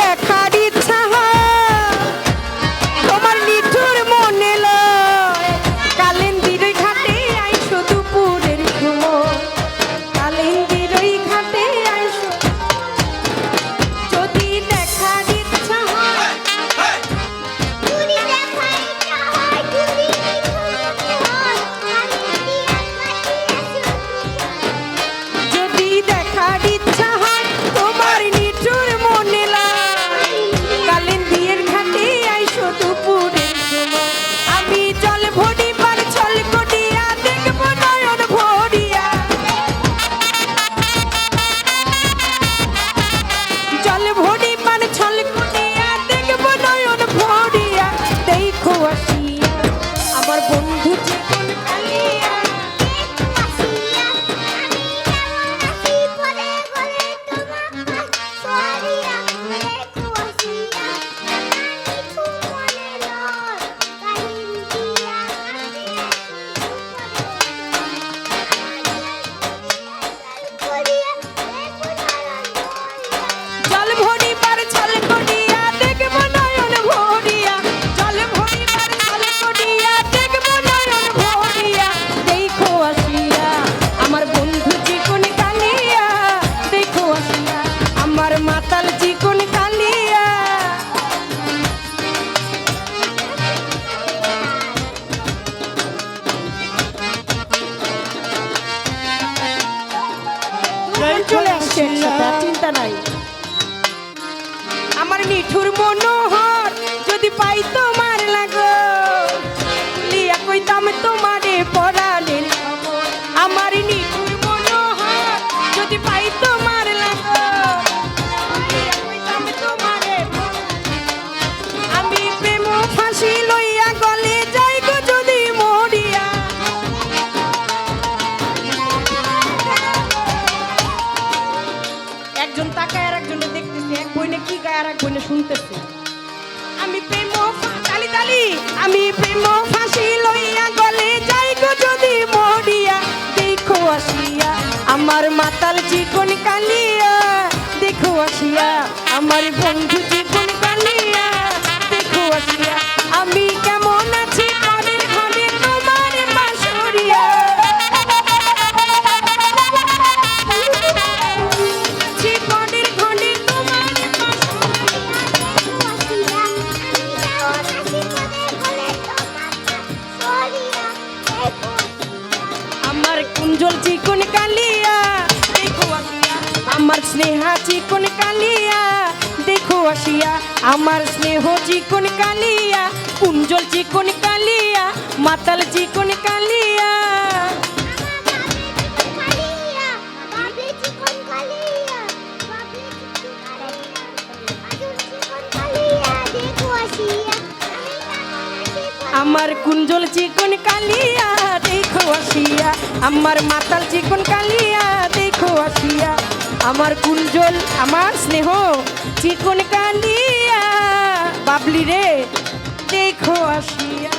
back. জায়গায় বোনে শুনতেছে। আমি প্রেম তালি তালি, আমি প্রেম ফাঁসি লইয়া গলে যাই গো যদি মরিয়া। দেখো আসিয়া, আমার মাতাল চিকন কালিয়া। দেখো আসিয়া, আমার বন্ধু কুঞ্জল চিকুন কালিয়া দেখো আসিয়া আমার স্নেহা চিকুন কালিয়া দেখো আসিয়া আমার স্নেহ চিকুন কালিয়া কুঞ্জল চিকুন কালিয়া মাতাল চিকুন কালিয়া। আমার কুঞ্জল চিকন কালিয়া আমার মাতাল চিকন কালিয়া, দেখো আসিয়া। আমার কুঞ্জল, আমার স্নেহ চিকন কালিয়া। বাবলি রে, দেখো আসিয়া।